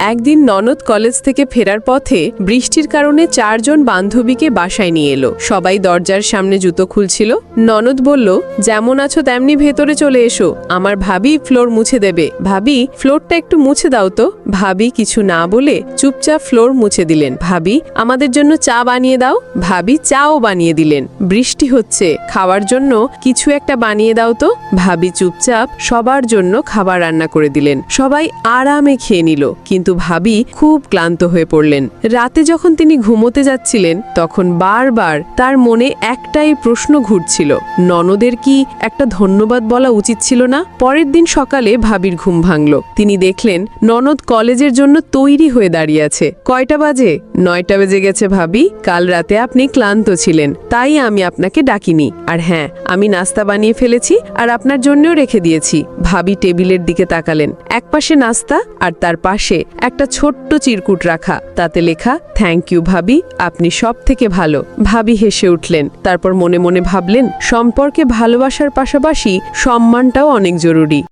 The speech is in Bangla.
একদিন ননদ কলেজ থেকে ফেরার পথে বৃষ্টির কারণে চারজন বান্ধবীকে বাসায় নিয়ে এলো। সবাই দরজার সামনে জুতো খুলছিল। ননদ বলল, যেমন আছো তেমনি ভেতরে চলে এসো। আমার ভাবি ফ্লোর মুছে দেবে। ভাবি, ফ্লোরটা একটু মুছে দাও তো। ভাবি কিছু না বলে চুপচাপ ফ্লোর মুছে দিলেন। ভাবি, আমাদের জন্য চা বানিয়ে দাও। ভাবি চাও বানিয়ে দিলেন। বৃষ্টি হচ্ছে, খাওয়ার জন্য কিছু একটা বানিয়ে দাও তো। ভাবি চুপচাপ সবার জন্য খাবার রান্না করে দিলেন। সবাই আরামে খেয়ে নিল। কিন্তু ভাবি খুব ক্লান্ত হয়ে পড়লেন। রাতে যখন তিনি ঘুমোতে যাচ্ছিলেন, তখন বারবার তার মনে একটাই প্রশ্ন ঘুরছিল। ননদের কি একটা ধন্যবাদ বলা উচিত ছিল না? পরের দিন সকালে ভাবির ঘুম ভাঙল। তিনি দেখলেন, ননদ কলেজের জন্য তৈরি হয়ে দাঁড়িয়ে আছে। কয়টা বাজে? নয়টা বেজে গেছে ভাবি। কাল রাতে আপনি ক্লান্ত ছিলেন, তাই আমি আপনাকে ডাকিনি। আর হ্যাঁ আমি নাস্তা বানিয়ে ফেলেছি আর আপনার জন্যও রেখে দিয়েছি। ভাবি টেবিলের দিকে তাকালেন। একপাশে নাস্তা আর তার পাশে একটা ছোট্ট চিরকুট রাখা। তাতে লেখা থ্যাংক ইউ ভাবি। আপনি সব থেকে ভালো। ভাবি হেসে উঠলেন। তারপর মনে মনে ভাবলেন, সম্পর্কে ভালোবাসার পাশাপাশি সম্মানটাও অনেক জরুরি।